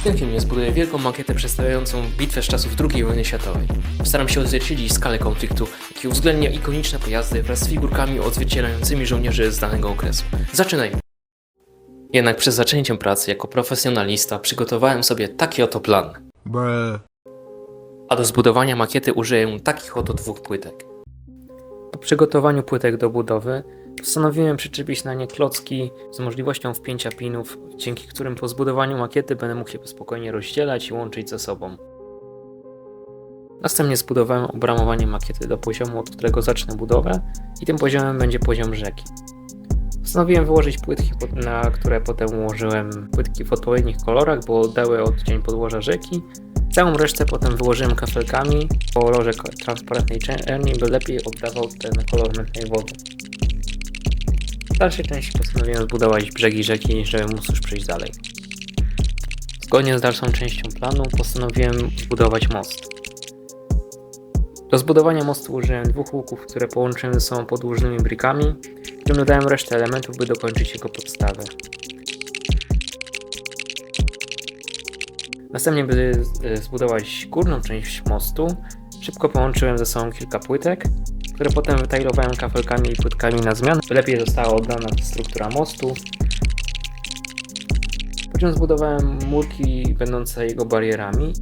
W tym filmie zbuduję wielką makietę przedstawiającą bitwę z czasów II wojny światowej. Postaram się odzwierciedlić skalę konfliktu, jaki uwzględnia ikoniczne pojazdy wraz z figurkami odzwierciedlającymi żołnierzy z danego okresu. Zaczynajmy! Jednak przed zaczęciem pracy jako profesjonalista przygotowałem sobie taki oto plan. Bruh. A do zbudowania makiety użyję takich oto dwóch płytek. Po przygotowaniu płytek do budowy postanowiłem przyczepić na nie klocki z możliwością wpięcia pinów, dzięki którym po zbudowaniu makiety będę mógł je spokojnie rozdzielać i łączyć ze sobą. Następnie zbudowałem obramowanie makiety do poziomu, od którego zacznę budowę i tym poziomem będzie poziom rzeki. Postanowiłem wyłożyć płytki, na które potem ułożyłem płytki w odpowiednich kolorach, bo oddały odcień podłoża rzeki Całą resztę potem wyłożyłem kafelkami w kolorze ko- transparentnej czerni, by lepiej oddawał ten kolor mętnej wody. W dalszej części postanowiłem zbudować brzegi rzeki, żeby móc już przejść dalej. Zgodnie z dalszą częścią planu postanowiłem zbudować most. Do zbudowania mostu użyłem dwóch łuków, które połączyłem ze sobą podłużnymi brikami, którym dodałem resztę elementów, by dokończyć jego podstawę. Następnie, by e, zbudować górną część mostu, szybko połączyłem ze sobą kilka płytek, które potem wytajlowałem kafelkami i płytkami na zmianę, lepiej została oddana struktura mostu. Po zbudowałem murki będące jego barierami.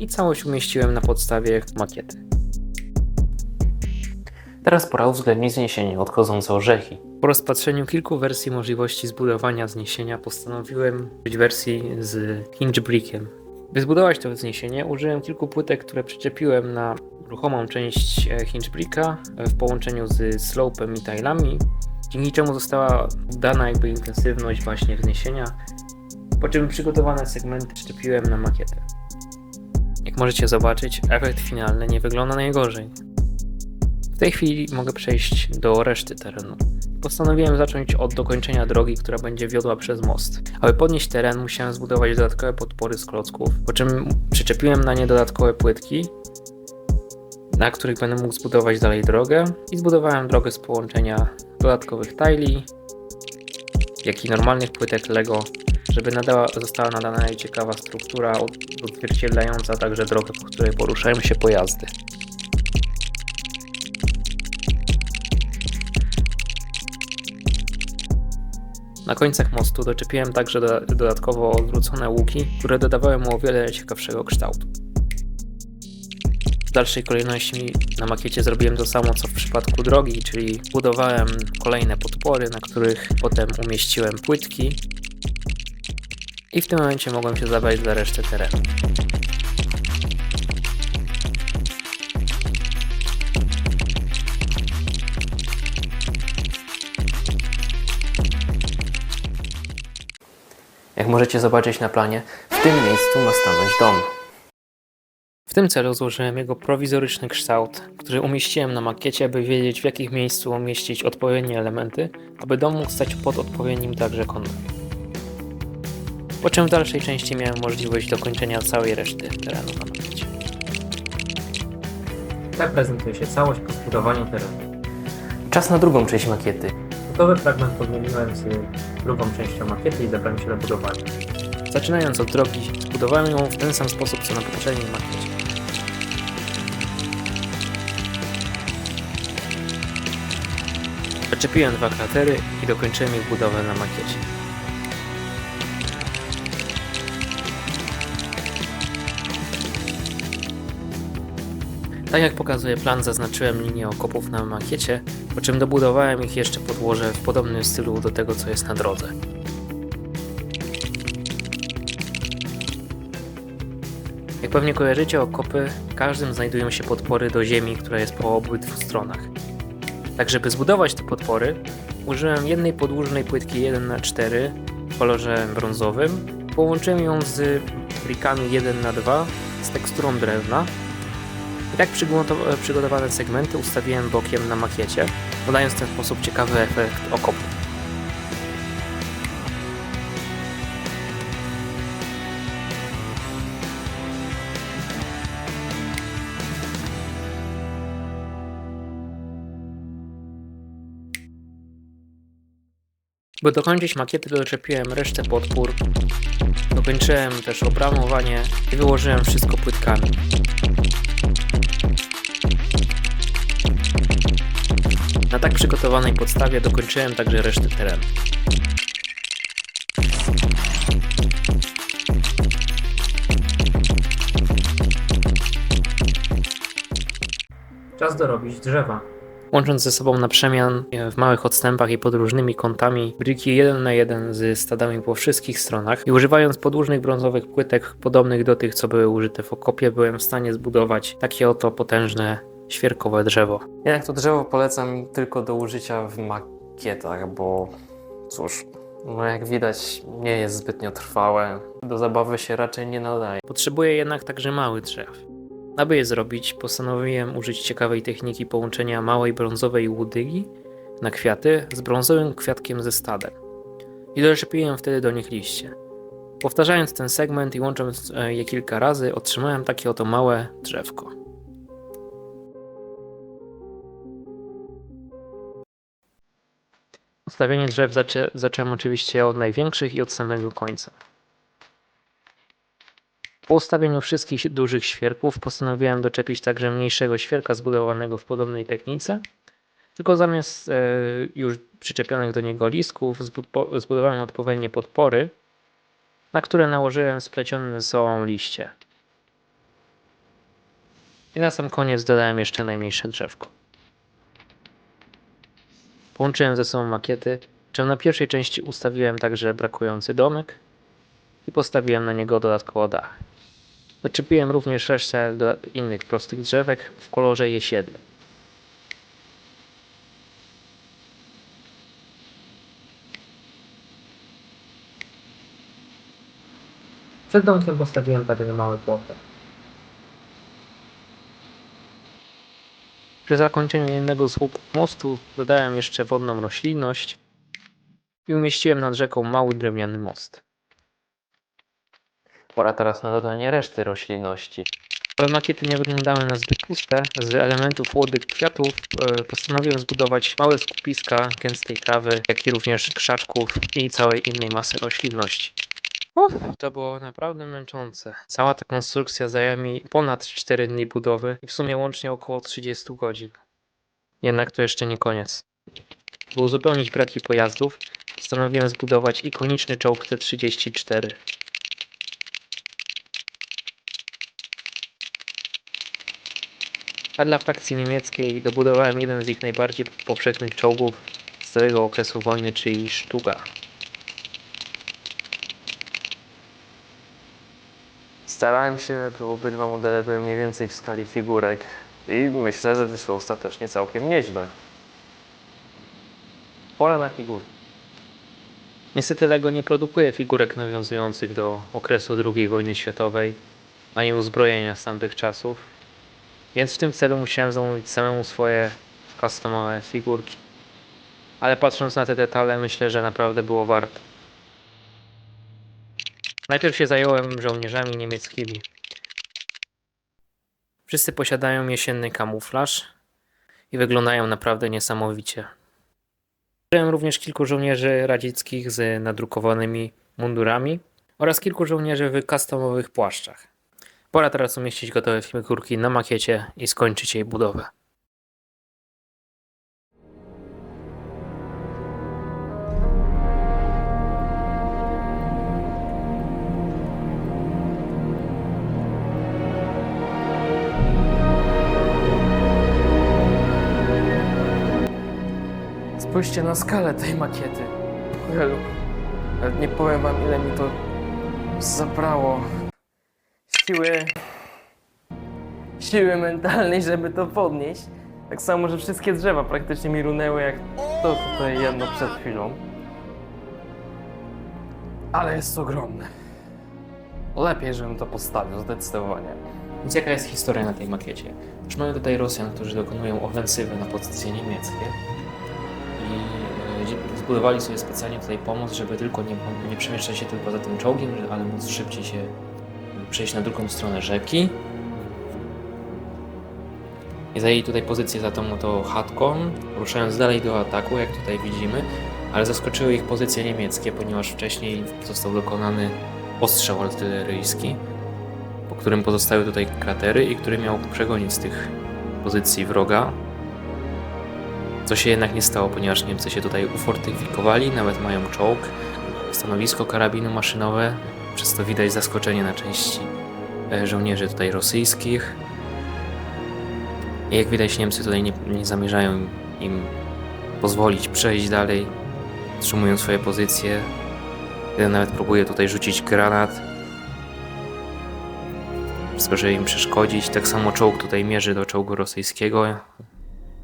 I całość umieściłem na podstawie makiety. Teraz pora uwzględnić zniesienie odchodzące od rzeki. Po rozpatrzeniu kilku wersji możliwości zbudowania zniesienia postanowiłem użyć wersji z hinge brickiem. By zbudować to wzniesienie użyłem kilku płytek, które przyczepiłem na ruchomą część e, hinge bricka e, w połączeniu z slopem i tilami, dzięki czemu została dana jakby intensywność właśnie wzniesienia, po czym przygotowane segmenty przyczepiłem na makietę. Jak możecie zobaczyć, efekt finalny nie wygląda najgorzej. W tej chwili mogę przejść do reszty terenu. Postanowiłem zacząć od dokończenia drogi, która będzie wiodła przez most. Aby podnieść teren, musiałem zbudować dodatkowe podpory z klocków, po czym przyczepiłem na nie dodatkowe płytki, na których będę mógł zbudować dalej drogę i zbudowałem drogę z połączenia dodatkowych tile, jak i normalnych płytek Lego, żeby nadała, została nadana jej ciekawa struktura od- odzwierciedlająca także drogę, po której poruszają się pojazdy. Na końcach mostu doczepiłem także doda- dodatkowo odwrócone łuki, które dodawały mu o wiele ciekawszego kształtu. W dalszej kolejności na makiecie zrobiłem to samo co w przypadku drogi, czyli budowałem kolejne podpory, na których potem umieściłem płytki i w tym momencie mogłem się zabrać za resztę terenu. Jak możecie zobaczyć na planie, w tym miejscu ma stanąć dom. W tym celu złożyłem jego prowizoryczny kształt, który umieściłem na makiecie, by wiedzieć w jakim miejscu umieścić odpowiednie elementy, aby dom mógł stać pod odpowiednim także kątem. Po czym w dalszej części miałem możliwość dokończenia całej reszty terenu na makiecie. Tak prezentuje się całość po zbudowaniu terenu. Czas na drugą część makiety. Gotowy fragment podmieniłem z drugą częścią makiety i zabrałem się do budowania. Zaczynając od drogi, zbudowałem ją w ten sam sposób co na poprzedniej makiecie. Przyczepiłem dwa kratery i dokończyłem ich budowę na makiecie. Tak jak pokazuje plan, zaznaczyłem linię okopów na makiecie, po czym dobudowałem ich jeszcze podłoże w podobnym stylu do tego, co jest na drodze. Jak pewnie kojarzycie okopy, w każdym znajdują się podpory do ziemi, która jest po obydwu stronach. Tak, żeby zbudować te podpory, użyłem jednej podłużnej płytki 1x4 w kolorze brązowym. Połączyłem ją z brikami 1x2 z teksturą drewna. Tak przygotow- przygotowane segmenty ustawiłem bokiem na makiecie, dodając w ten sposób ciekawy efekt okopu. By dokończyć makiety, doczepiłem resztę podpór, dokończyłem też obramowanie i wyłożyłem wszystko płytkami. Na tak przygotowanej podstawie dokończyłem także resztę terenu. Czas dorobić drzewa. Łącząc ze sobą na przemian e, w małych odstępach i pod różnymi kątami briki jeden na jeden z stadami po wszystkich stronach i używając podłużnych brązowych płytek podobnych do tych, co były użyte w okopie, byłem w stanie zbudować takie oto potężne świerkowe drzewo. Jednak to drzewo polecam tylko do użycia w makietach, bo cóż, no jak widać nie jest zbytnio trwałe. Do zabawy się raczej nie nadaje. Potrzebuję jednak także małych drzew. Aby je zrobić, postanowiłem użyć ciekawej techniki połączenia małej brązowej łodygi na kwiaty z brązowym kwiatkiem ze stadem. I doczepiłem wtedy do nich liście. Powtarzając ten segment i łącząc e, je kilka razy, otrzymałem takie oto małe drzewko. Ustawienie drzew zaczę zacząłem oczywiście od największych i od samego końca. Po ustawieniu wszystkich dużych świerków postanowiłem doczepić także mniejszego świerka zbudowanego w podobnej technice. Tylko zamiast e, już przyczepionych do niego listków zbu- zbudowałem odpowiednie podpory, na które nałożyłem splecione ze sobą liście. I na sam koniec dodałem jeszcze najmniejsze drzewko. Połączyłem ze sobą makiety, czym na pierwszej części ustawiłem także brakujący domek i postawiłem na niego dodatkowo dach. Doczepiłem również resztę innych prostych drzewek w kolorze jesiennym. Przed domkiem postawiłem takie małe płoty. Przy zakończeniu jednego z mostu dodałem jeszcze wodną roślinność i umieściłem nad rzeką mały drewniany most. Pora teraz na dodanie reszty roślinności. Ale makiety nie wyglądały na zbyt puste. Z elementów młodych kwiatów e, postanowiłem zbudować małe skupiska gęstej trawy, jak i również krzaczków i całej innej masy roślinności. To było naprawdę męczące. Cała ta konstrukcja zajęła mi ponad 4 dni budowy i w sumie łącznie około 30 godzin. Jednak to jeszcze nie koniec. By uzupełnić braki pojazdów, postanowiłem zbudować ikoniczny czołg T-34. A dla frakcji niemieckiej dobudowałem jeden z ich najbardziej powszechnych czołgów z całego okresu wojny, czyli Sztuga. Starałem się, by obydwa modele były mniej więcej w skali figurek i myślę, że wyszło ostatecznie całkiem nieźle. Pora na figurki. Niestety Lego nie produkuje figurek nawiązujących do okresu II wojny światowej, ani uzbrojenia z tamtych czasów, więc w tym celu musiałem zamówić samemu swoje customowe figurki. Ale patrząc na te detale, myślę, że naprawdę było warto. Najpierw się zająłem żołnierzami niemieckimi. Wszyscy posiadają jesienny kamuflaż i wyglądają naprawdę niesamowicie. Użyłem również kilku żołnierzy radzieckich z nadrukowanymi mundurami oraz kilku żołnierzy w customowych płaszczach. Pora teraz umieścić gotowe figurki na makiecie i skończyć jej budowę. Spójrzcie na skalę tej makiety. Helu. Nie powiem wam, ile mi to zabrało siły, siły mentalnej, żeby to podnieść. Tak samo, że wszystkie drzewa praktycznie mi runęły, jak to tutaj jedno przed chwilą. Ale jest ogromne. Lepiej, żebym to postawił, zdecydowanie. Więc jaka jest historia na tej makiecie? Już mamy tutaj Rosjan, którzy dokonują ofensywy na pozycje niemieckie i zbudowali sobie specjalnie tutaj pomoc, żeby tylko nie, nie przemieszczać się tylko za tym czołgiem, ale móc szybciej się przejść na drugą stronę rzeki. I zajęli tutaj pozycję za tą oto chatką, ruszając dalej do ataku, jak tutaj widzimy. ale zaskoczyły ich pozycje niemieckie, ponieważ wcześniej został dokonany ostrzał artyleryjski, po którym pozostały tutaj kratery i który miał przegonić z tych pozycji wroga. Co się jednak nie stało, ponieważ Niemcy się tutaj ufortyfikowali, nawet mają czołg, stanowisko karabinu maszynowe, przez to widać zaskoczenie na części e, żołnierzy tutaj rosyjskich. I jak widać Niemcy tutaj nie, nie zamierzają im pozwolić przejść dalej, trzymują swoje pozycje. Jeden nawet próbuje tutaj rzucić granat, żeby im przeszkodzić. Tak samo czołg tutaj mierzy do czołgu rosyjskiego.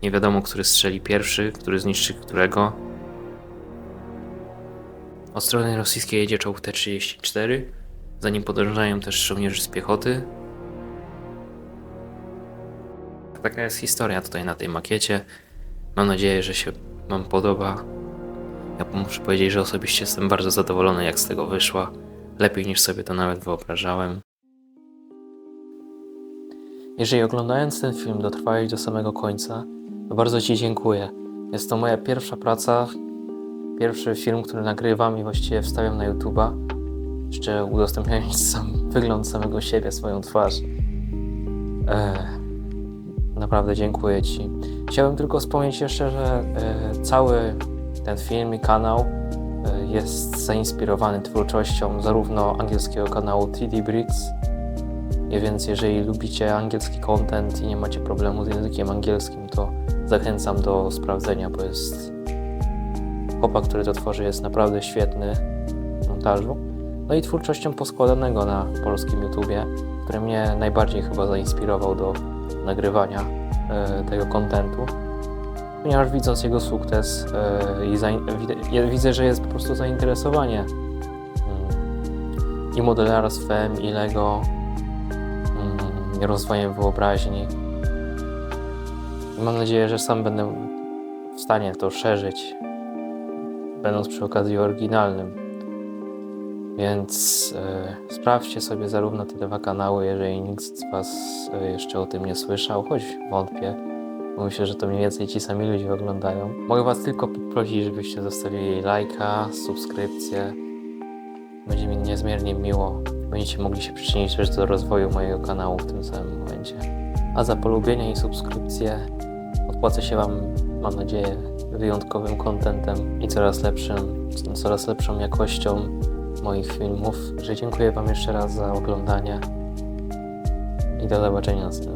Nie wiadomo, który strzeli pierwszy, który zniszczy którego. Od strony rosyjskiej jedzie czołg T-34. Za nim podążają też żołnierze z piechoty. Taka jest historia tutaj na tej makiecie. Mam nadzieję, że się Wam podoba. Ja muszę powiedzieć, że osobiście jestem bardzo zadowolony, jak z tego wyszła. Lepiej niż sobie to nawet wyobrażałem. Jeżeli oglądając ten film dotrwałeś do samego końca, bardzo Ci dziękuję. Jest to moja pierwsza praca, pierwszy film, który nagrywam i właściwie wstawiam na YouTube'a. Jeszcze udostępniając sam wygląd samego siebie, swoją twarz. Eee, naprawdę dziękuję Ci. Chciałbym tylko wspomnieć jeszcze, że e, cały ten film i kanał e, jest zainspirowany twórczością zarówno angielskiego kanału 3D Bricks, więc jeżeli lubicie angielski content i nie macie problemu z językiem angielskim, to zachęcam do sprawdzenia, bo jest chłopak, który to tworzy, jest naprawdę świetny w montażu. No i twórczością poskładanego na polskim YouTubie, który mnie najbardziej chyba zainspirował do nagrywania e, tego kontentu. Ponieważ widząc jego sukces e, i ja widzę, że jest po prostu zainteresowanie mm, i modelarstwem, i Lego, mm, i rozwojem wyobraźni. Mam nadzieję, że sam będę w stanie to szerzyć, będąc przy okazji oryginalnym. Więc e, sprawdźcie sobie zarówno te dwa kanały, jeżeli nikt z Was e, jeszcze o tym nie słyszał, choć wątpię. Myślę, że to mniej więcej ci sami ludzie oglądają. Mogę Was tylko poprosić, żebyście zostawili lajka, subskrypcję. Będzie mi niezmiernie miło. Będziecie mogli się przyczynić też do rozwoju mojego kanału w tym samym momencie. A za polubienie i subskrypcję odpłacę się Wam, mam nadzieję, wyjątkowym kontentem i coraz lepszym, coraz lepszą jakością moich filmów. Że dziękuję Wam jeszcze raz za oglądanie i do zobaczenia następnym